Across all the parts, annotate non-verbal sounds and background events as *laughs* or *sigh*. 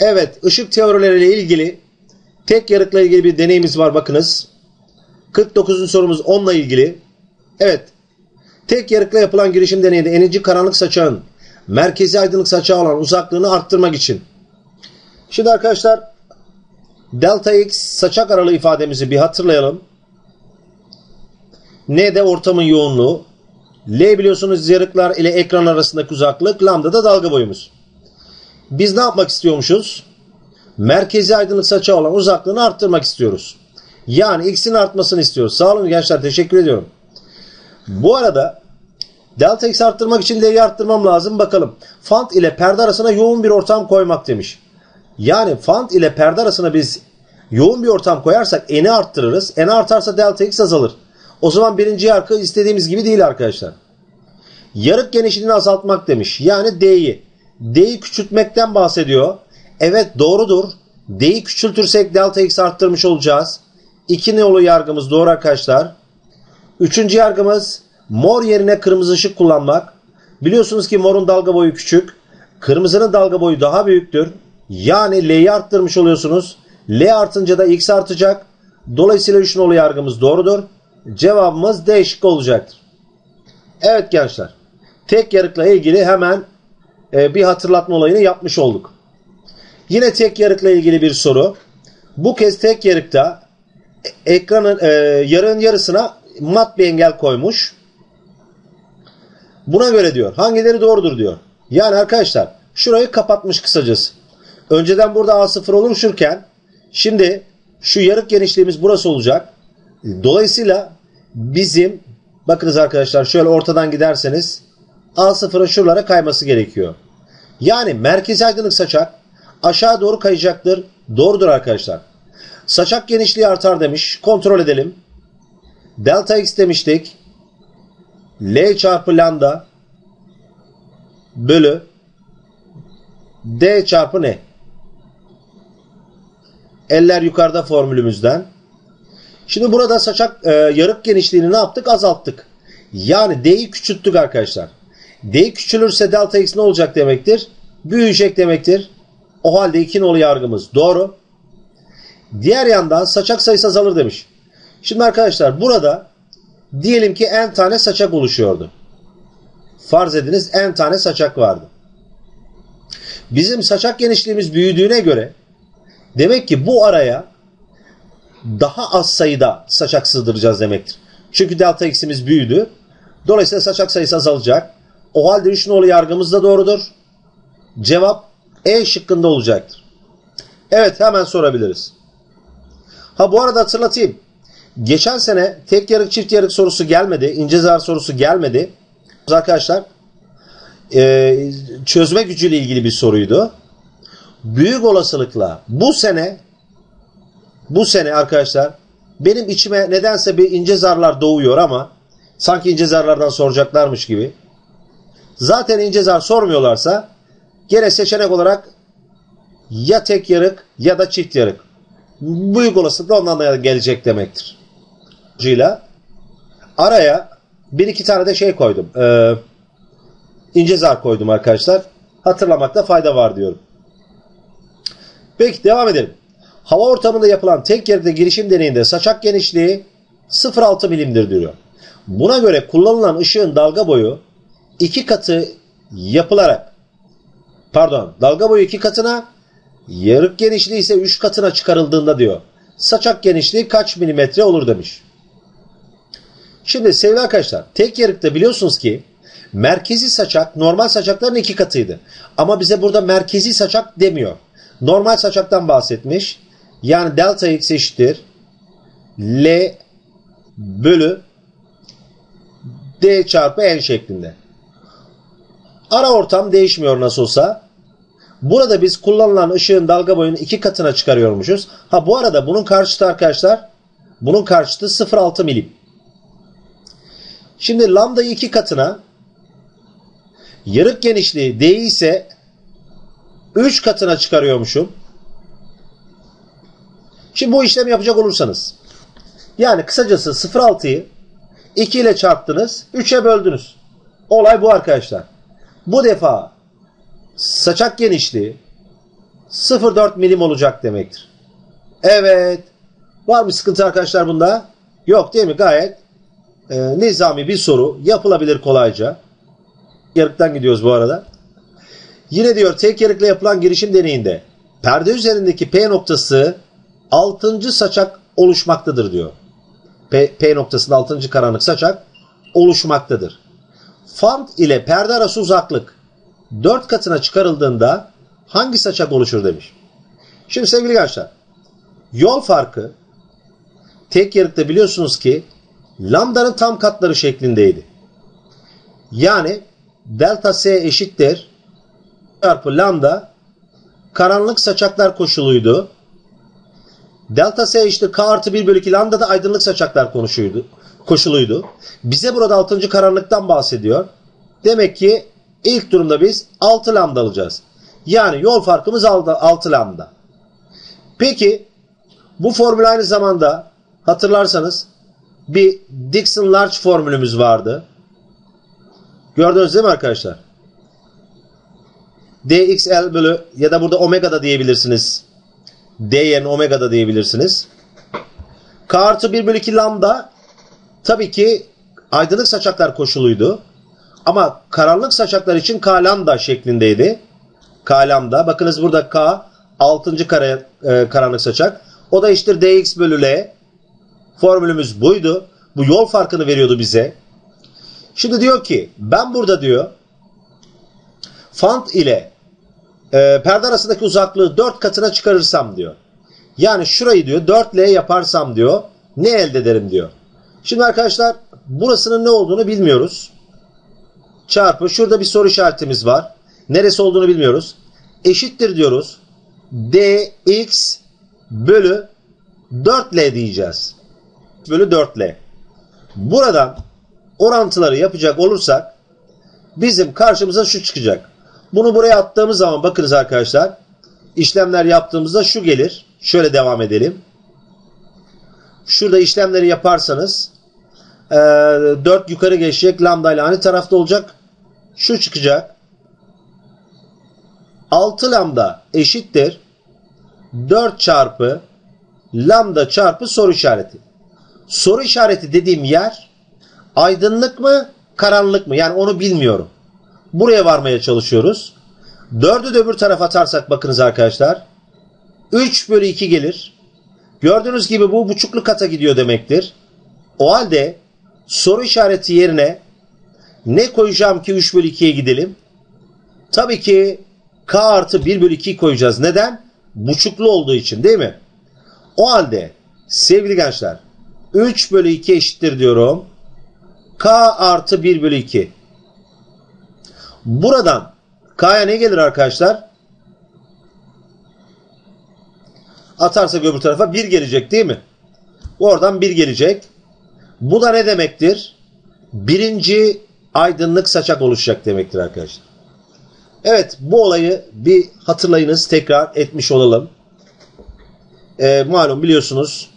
Evet, ışık teorileriyle ilgili tek yarıkla ilgili bir deneyimiz var bakınız. 49. sorumuz onunla ilgili. Evet, tek yarıkla yapılan girişim deneyinde enici karanlık saçağın merkezi aydınlık saçağı olan uzaklığını arttırmak için. Şimdi arkadaşlar delta x saçak aralığı ifademizi bir hatırlayalım. N de ortamın yoğunluğu. L biliyorsunuz yarıklar ile ekran arasındaki uzaklık. Lambda da dalga boyumuz. Biz ne yapmak istiyormuşuz? Merkezi aydınlık saçağı olan uzaklığını arttırmak istiyoruz. Yani x'in artmasını istiyoruz. Sağ olun gençler teşekkür ediyorum. Bu arada delta x arttırmak için l'yi arttırmam lazım. Bakalım. Fant ile perde arasına yoğun bir ortam koymak demiş. Yani fant ile perde arasına biz yoğun bir ortam koyarsak n'i arttırırız. N artarsa delta x azalır. O zaman birinci yargı istediğimiz gibi değil arkadaşlar. Yarık genişliğini azaltmak demiş. Yani D'yi. D'yi küçültmekten bahsediyor. Evet doğrudur. D'yi küçültürsek delta x arttırmış olacağız. İki nolu yargımız doğru arkadaşlar. Üçüncü yargımız mor yerine kırmızı ışık kullanmak. Biliyorsunuz ki morun dalga boyu küçük. Kırmızının dalga boyu daha büyüktür. Yani L'yi arttırmış oluyorsunuz. L artınca da X artacak. Dolayısıyla 3 nolu yargımız doğrudur. Cevabımız D şıkkı olacaktır. Evet gençler. Tek yarıkla ilgili hemen e, bir hatırlatma olayını yapmış olduk. Yine tek yarıkla ilgili bir soru. Bu kez tek yarıkta ekranın e, yarığın yarısına mat bir engel koymuş. Buna göre diyor. Hangileri doğrudur diyor. Yani arkadaşlar şurayı kapatmış kısacası. Önceden burada A0 oluşurken şimdi şu yarık genişliğimiz burası olacak. Dolayısıyla bizim bakınız arkadaşlar şöyle ortadan giderseniz A0'ın şuralara kayması gerekiyor. Yani merkezi aydınlık saçak aşağı doğru kayacaktır. Doğrudur arkadaşlar. Saçak genişliği artar demiş. Kontrol edelim. Delta x demiştik. L çarpı lambda bölü D çarpı ne? Eller yukarıda formülümüzden. Şimdi burada saçak e, yarık genişliğini ne yaptık? Azalttık. Yani D'yi küçülttük arkadaşlar. D küçülürse delta x ne olacak demektir? Büyüyecek demektir. O halde 2 nolu yargımız doğru. Diğer yandan saçak sayısı azalır demiş. Şimdi arkadaşlar burada diyelim ki n tane saçak oluşuyordu. Farz ediniz n tane saçak vardı. Bizim saçak genişliğimiz büyüdüğüne göre demek ki bu araya daha az sayıda saçak sığdıracağız demektir. Çünkü delta x'imiz büyüdü. Dolayısıyla saçak sayısı azalacak. O halde 3 nolu yargımız da doğrudur. Cevap E şıkkında olacaktır. Evet hemen sorabiliriz. Ha bu arada hatırlatayım. Geçen sene tek yarık çift yarık sorusu gelmedi. İnce zar sorusu gelmedi. Arkadaşlar e, çözme gücüyle ilgili bir soruydu. Büyük olasılıkla bu sene bu sene arkadaşlar benim içime nedense bir ince zarlar doğuyor ama sanki ince zarlardan soracaklarmış gibi. Zaten ince zar sormuyorlarsa gene seçenek olarak ya tek yarık ya da çift yarık. Büyük olasılıkla ondan da gelecek demektir. Araya bir iki tane de şey koydum. Ee, ince zar koydum arkadaşlar. Hatırlamakta fayda var diyorum. Peki devam edelim. Hava ortamında yapılan tek yerde girişim deneyinde saçak genişliği 0.6 milimdir diyor. Buna göre kullanılan ışığın dalga boyu iki katı yapılarak pardon dalga boyu iki katına yarık genişliği ise üç katına çıkarıldığında diyor. Saçak genişliği kaç milimetre olur demiş. Şimdi sevgili arkadaşlar tek yarıkta biliyorsunuz ki merkezi saçak normal saçakların iki katıydı. Ama bize burada merkezi saçak demiyor. Normal saçaktan bahsetmiş. Yani delta x eşittir L bölü D çarpı N şeklinde. Ara ortam değişmiyor nasıl olsa. Burada biz kullanılan ışığın dalga boyunu iki katına çıkarıyormuşuz. Ha bu arada bunun karşıtı arkadaşlar bunun karşıtı 0.6 milim. Şimdi lambdayı iki katına yarık genişliği D ise 3 katına çıkarıyormuşum. Şimdi bu işlemi yapacak olursanız yani kısacası 0.6'yı 2 ile çarptınız 3'e böldünüz. Olay bu arkadaşlar. Bu defa saçak genişliği 0.4 milim olacak demektir. Evet. Var mı sıkıntı arkadaşlar bunda? Yok değil mi? Gayet e, nizami bir soru. Yapılabilir kolayca. Yarıktan gidiyoruz bu arada. Yine diyor tek yarıkla yapılan girişim deneyinde perde üzerindeki P noktası 6. saçak oluşmaktadır diyor. P, P noktasında 6. karanlık saçak oluşmaktadır. Fant ile perde arası uzaklık 4 katına çıkarıldığında hangi saçak oluşur demiş. Şimdi sevgili gençler yol farkı tek yarıkta biliyorsunuz ki lambdanın tam katları şeklindeydi. Yani delta S eşittir çarpı lambda karanlık saçaklar koşuluydu. Delta S işte K artı 1 bölü 2 lambda da aydınlık saçaklar konuşuydu, koşuluydu. Bize burada 6. karanlıktan bahsediyor. Demek ki ilk durumda biz 6 lambda alacağız. Yani yol farkımız 6 lambda. Peki bu formül aynı zamanda hatırlarsanız bir Dixon Large formülümüz vardı. Gördünüz değil mi arkadaşlar? DXL bölü ya da burada omega da diyebilirsiniz. D yerine omega da diyebilirsiniz. K artı 1 bölü 2 lambda tabii ki aydınlık saçaklar koşuluydu. Ama karanlık saçaklar için K lambda şeklindeydi. K lambda. Bakınız burada K 6. Kare, e, karanlık saçak. O da işte dx bölü l. Formülümüz buydu. Bu yol farkını veriyordu bize. Şimdi diyor ki ben burada diyor fant ile e, perde arasındaki uzaklığı 4 katına çıkarırsam diyor. Yani şurayı diyor 4L yaparsam diyor ne elde ederim diyor. Şimdi arkadaşlar burasının ne olduğunu bilmiyoruz. Çarpı şurada bir soru işaretimiz var. Neresi olduğunu bilmiyoruz. Eşittir diyoruz. dx bölü 4L diyeceğiz. Bölü 4L. Buradan orantıları yapacak olursak bizim karşımıza şu çıkacak. Bunu buraya attığımız zaman bakınız arkadaşlar. işlemler yaptığımızda şu gelir. Şöyle devam edelim. Şurada işlemleri yaparsanız e, 4 yukarı geçecek. Lambda ile aynı tarafta olacak. Şu çıkacak. 6 lambda eşittir. 4 çarpı lambda çarpı soru işareti. Soru işareti dediğim yer aydınlık mı karanlık mı? Yani onu bilmiyorum. Buraya varmaya çalışıyoruz. 4'ü de öbür tarafa atarsak bakınız arkadaşlar. 3 bölü 2 gelir. Gördüğünüz gibi bu buçuklu kata gidiyor demektir. O halde soru işareti yerine ne koyacağım ki 3 bölü 2'ye gidelim? Tabii ki k artı 1 bölü 2 koyacağız. Neden? Buçuklu olduğu için değil mi? O halde sevgili gençler 3 bölü 2 eşittir diyorum. k artı 1 bölü 2. Buradan K'ya ne gelir arkadaşlar? Atarsak öbür tarafa 1 gelecek değil mi? Oradan 1 gelecek. Bu da ne demektir? Birinci aydınlık saçak oluşacak demektir arkadaşlar. Evet bu olayı bir hatırlayınız tekrar etmiş olalım. Ee, malum biliyorsunuz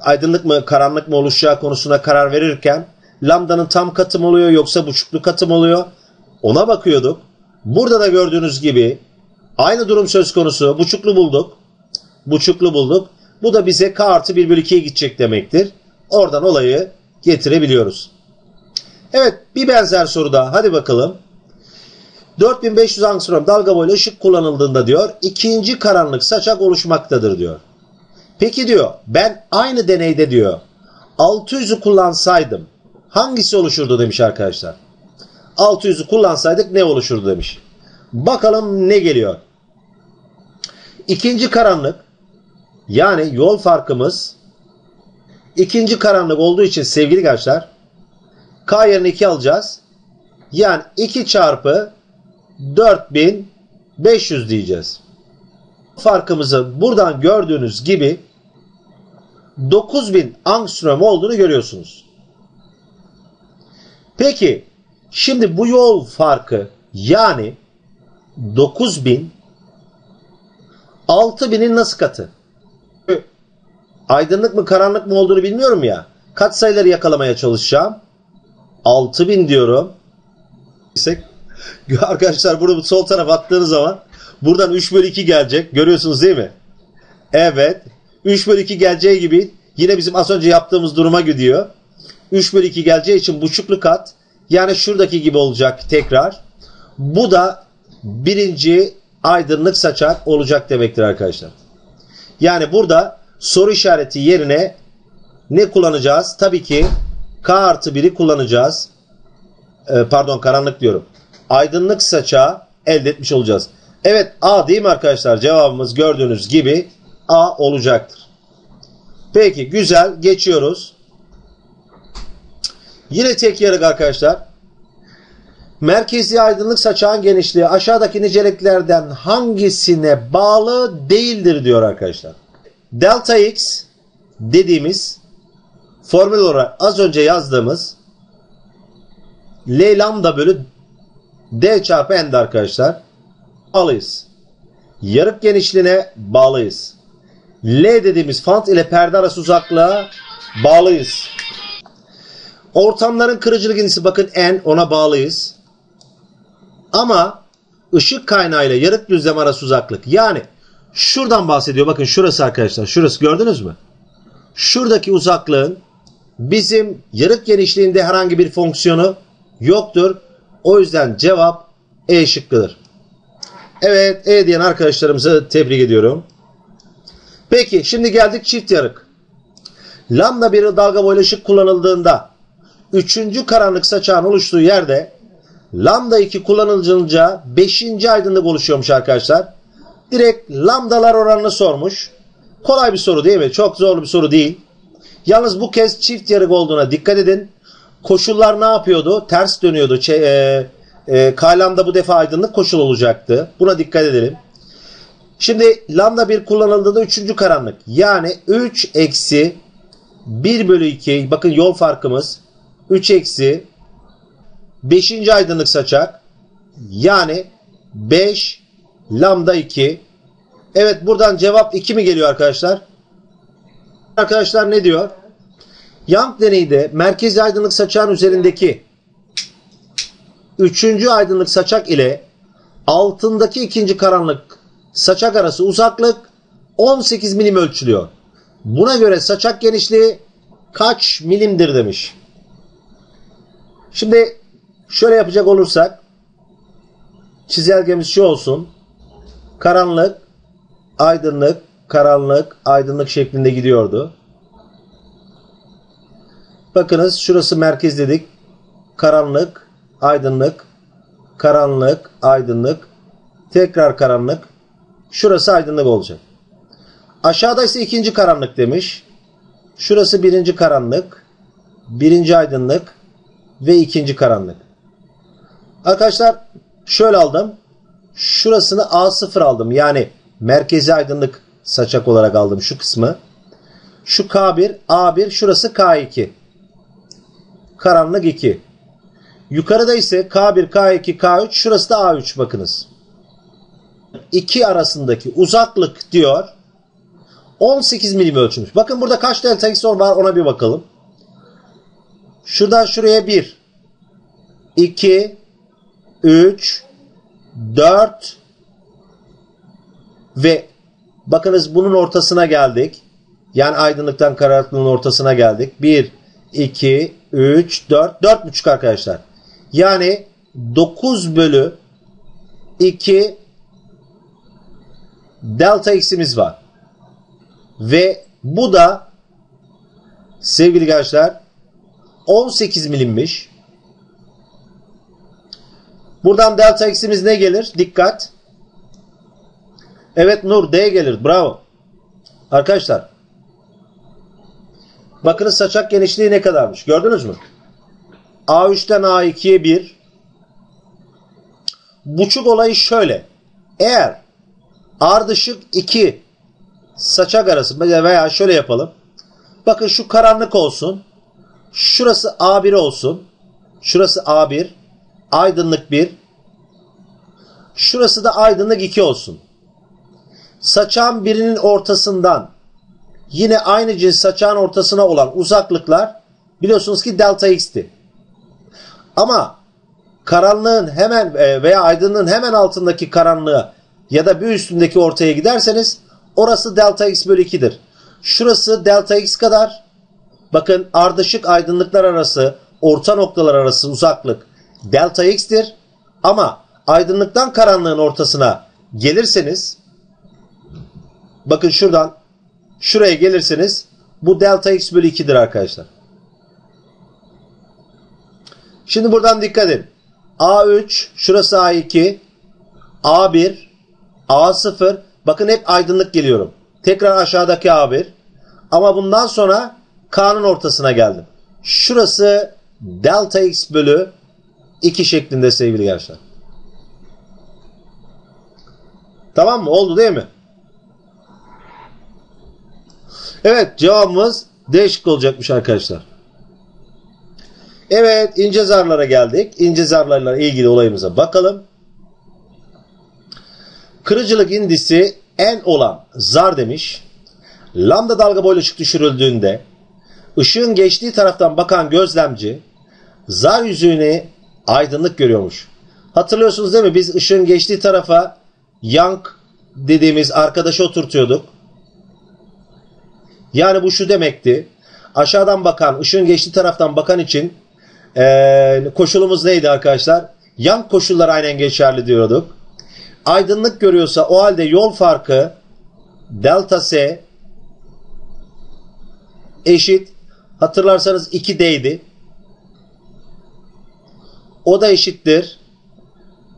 aydınlık mı karanlık mı oluşacağı konusuna karar verirken lambdanın tam katım oluyor yoksa buçuklu katım oluyor. Ona bakıyorduk. Burada da gördüğünüz gibi aynı durum söz konusu. Buçuklu bulduk. Buçuklu bulduk. Bu da bize k artı 1 bölü 2'ye gidecek demektir. Oradan olayı getirebiliyoruz. Evet bir benzer soru daha. Hadi bakalım. 4500 angstrom dalga boylu ışık kullanıldığında diyor ikinci karanlık saçak oluşmaktadır diyor. Peki diyor ben aynı deneyde diyor 600'ü kullansaydım hangisi oluşurdu demiş arkadaşlar. 600'ü kullansaydık ne oluşurdu demiş. Bakalım ne geliyor. İkinci karanlık yani yol farkımız ikinci karanlık olduğu için sevgili gençler K yerine 2 alacağız. Yani 2 çarpı 4500 diyeceğiz. Farkımızı buradan gördüğünüz gibi 9000 angstrom olduğunu görüyorsunuz. Peki Şimdi bu yol farkı yani 9000 6000'in nasıl katı? Aydınlık mı karanlık mı olduğunu bilmiyorum ya. Kaç sayıları yakalamaya çalışacağım. 6000 diyorum. *laughs* Arkadaşlar bunu sol tarafa attığınız zaman Buradan 3 bölü 2 gelecek. Görüyorsunuz değil mi? Evet. 3 bölü 2 geleceği gibi yine bizim az önce yaptığımız duruma gidiyor. 3 bölü 2 geleceği için buçuklu kat yani şuradaki gibi olacak tekrar. Bu da birinci aydınlık saçak olacak demektir arkadaşlar. Yani burada soru işareti yerine ne kullanacağız? Tabii ki K artı 1'i kullanacağız. Ee, pardon karanlık diyorum. Aydınlık saçağı elde etmiş olacağız. Evet A değil mi arkadaşlar? Cevabımız gördüğünüz gibi A olacaktır. Peki güzel geçiyoruz. Yine tek yarık arkadaşlar. Merkezi aydınlık saçağın genişliği aşağıdaki niceliklerden hangisine bağlı değildir diyor arkadaşlar. Delta X dediğimiz formül olarak az önce yazdığımız L lambda bölü D çarpı N'de arkadaşlar bağlıyız. Yarık genişliğine bağlıyız. L dediğimiz fant ile perde arası uzaklığa bağlıyız. Ortamların kırıcılık indisi bakın N ona bağlıyız. Ama ışık kaynağı ile yarık düzlem arası uzaklık yani şuradan bahsediyor. Bakın şurası arkadaşlar. Şurası gördünüz mü? Şuradaki uzaklığın bizim yarık genişliğinde herhangi bir fonksiyonu yoktur. O yüzden cevap E şıkkıdır. Evet E diyen arkadaşlarımızı tebrik ediyorum. Peki şimdi geldik çift yarık. Lambda bir dalga boylu ışık kullanıldığında üçüncü karanlık saçağın oluştuğu yerde lambda 2 kullanılınca 5. aydınlık oluşuyormuş arkadaşlar. Direkt lambdalar oranını sormuş. Kolay bir soru değil mi? Çok zorlu bir soru değil. Yalnız bu kez çift yarık olduğuna dikkat edin. Koşullar ne yapıyordu? Ters dönüyordu. Ç- e, e, K bu defa aydınlık koşul olacaktı. Buna dikkat edelim. Şimdi lambda 1 kullanıldığında 3. karanlık. Yani 3 eksi 1 bölü 2 bakın yol farkımız 3 eksi 5. aydınlık saçak yani 5 lambda 2 evet buradan cevap 2 mi geliyor arkadaşlar? Arkadaşlar ne diyor? Young deneyde merkezi aydınlık saçağın üzerindeki 3. aydınlık saçak ile altındaki ikinci karanlık saçak arası uzaklık 18 milim ölçülüyor. Buna göre saçak genişliği kaç milimdir demiş. Şimdi şöyle yapacak olursak çizelgemiz şu olsun. Karanlık, aydınlık, karanlık, aydınlık şeklinde gidiyordu. Bakınız şurası merkez dedik. Karanlık, aydınlık, karanlık, aydınlık, tekrar karanlık. Şurası aydınlık olacak. Aşağıda ise ikinci karanlık demiş. Şurası birinci karanlık, birinci aydınlık ve ikinci karanlık. Arkadaşlar şöyle aldım. Şurasını A0 aldım. Yani merkezi aydınlık saçak olarak aldım şu kısmı. Şu K1, A1, şurası K2. Karanlık 2. Yukarıda ise K1, K2, K3, şurası da A3 bakınız. 2 arasındaki uzaklık diyor 18 milim ölçülmüş. Bakın burada kaç delta x var ona bir bakalım. Şuradan şuraya 1 2 3 4 ve bakınız bunun ortasına geldik. Yani aydınlıktan karanlıklığın ortasına geldik. 1 2 3 4 4,5 arkadaşlar. Yani 9 bölü 2 delta x'imiz var. Ve bu da sevgili gençler 18 milimmiş. Buradan delta x'imiz ne gelir? Dikkat. Evet Nur D gelir. Bravo. Arkadaşlar. Bakınız saçak genişliği ne kadarmış. Gördünüz mü? A3'ten A2'ye 1. Buçuk olayı şöyle. Eğer ardışık 2 saçak arası veya şöyle yapalım. Bakın şu karanlık olsun. Şurası A1 olsun. Şurası A1. Aydınlık 1. Şurası da aydınlık 2 olsun. Saçağın birinin ortasından yine aynı cins saçağın ortasına olan uzaklıklar biliyorsunuz ki delta x'ti. Ama karanlığın hemen veya aydınlığın hemen altındaki karanlığı ya da bir üstündeki ortaya giderseniz orası delta x bölü 2'dir. Şurası delta x kadar. Bakın ardışık aydınlıklar arası, orta noktalar arası uzaklık delta x'tir. Ama aydınlıktan karanlığın ortasına gelirseniz bakın şuradan şuraya gelirseniz bu delta x bölü 2'dir arkadaşlar. Şimdi buradan dikkat edin. A3, şurası A2, A1, A0. Bakın hep aydınlık geliyorum. Tekrar aşağıdaki A1. Ama bundan sonra K'nın ortasına geldim. Şurası delta x bölü 2 şeklinde sevgili gençler. Tamam mı? Oldu değil mi? Evet cevabımız değişik olacakmış arkadaşlar. Evet ince zarlara geldik. İnce zarlarla ilgili olayımıza bakalım. Kırıcılık indisi en olan zar demiş. Lambda dalga boylu ışık düşürüldüğünde ışığın geçtiği taraftan bakan gözlemci zar yüzüğüne aydınlık görüyormuş. Hatırlıyorsunuz değil mi? Biz ışığın geçtiği tarafa yank dediğimiz arkadaşı oturtuyorduk. Yani bu şu demekti. Aşağıdan bakan, ışığın geçtiği taraftan bakan için ee, koşulumuz neydi arkadaşlar? Yan koşullar aynen geçerli diyorduk. Aydınlık görüyorsa o halde yol farkı delta S eşit hatırlarsanız 2D'ydi. O da eşittir.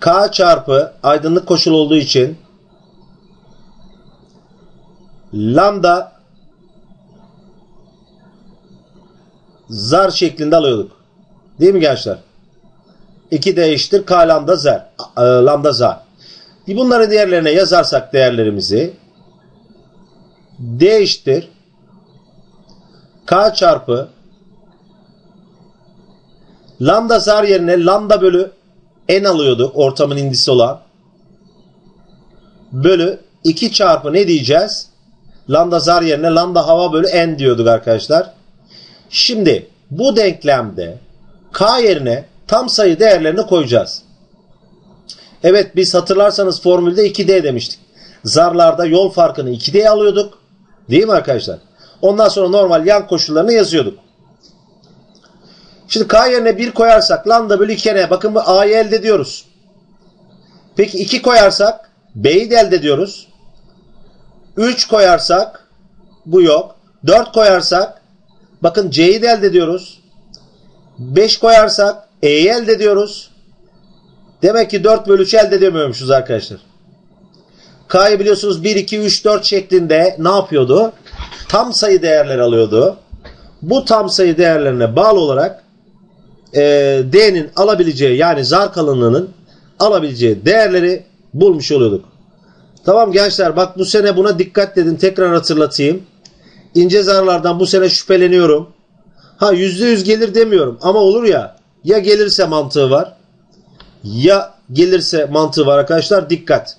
K çarpı aydınlık koşul olduğu için lambda zar şeklinde alıyorduk. Değil mi gençler? 2 d eşittir k lambda zar. E, lambda zar. Bunları diğerlerine yazarsak değerlerimizi d eşittir k çarpı lambda zar yerine lambda bölü n alıyorduk ortamın indisi olan bölü 2 çarpı ne diyeceğiz? Lambda zar yerine lambda hava bölü n diyorduk arkadaşlar. Şimdi bu denklemde k yerine tam sayı değerlerini koyacağız. Evet biz hatırlarsanız formülde 2D demiştik. Zarlarda yol farkını 2D alıyorduk. Değil mi arkadaşlar? Ondan sonra normal yan koşullarını yazıyorduk. Şimdi K yerine 1 koyarsak lambda bölü 2N. Bakın bu A'yı elde ediyoruz. Peki 2 koyarsak B'yi de elde ediyoruz. 3 koyarsak bu yok. 4 koyarsak bakın C'yi de elde ediyoruz. 5 koyarsak E'yi elde ediyoruz. Demek ki 4 bölü 3 elde edemiyormuşuz arkadaşlar. K'yı biliyorsunuz 1, 2, 3, 4 şeklinde ne yapıyordu? Tam sayı değerler alıyordu. Bu tam sayı değerlerine bağlı olarak e, D'nin alabileceği yani zar kalınlığının alabileceği değerleri bulmuş oluyorduk. Tamam gençler bak bu sene buna dikkat dedin tekrar hatırlatayım. İnce zarlardan bu sene şüpheleniyorum. Ha yüzde yüz gelir demiyorum ama olur ya ya gelirse mantığı var ya gelirse mantığı var arkadaşlar dikkat.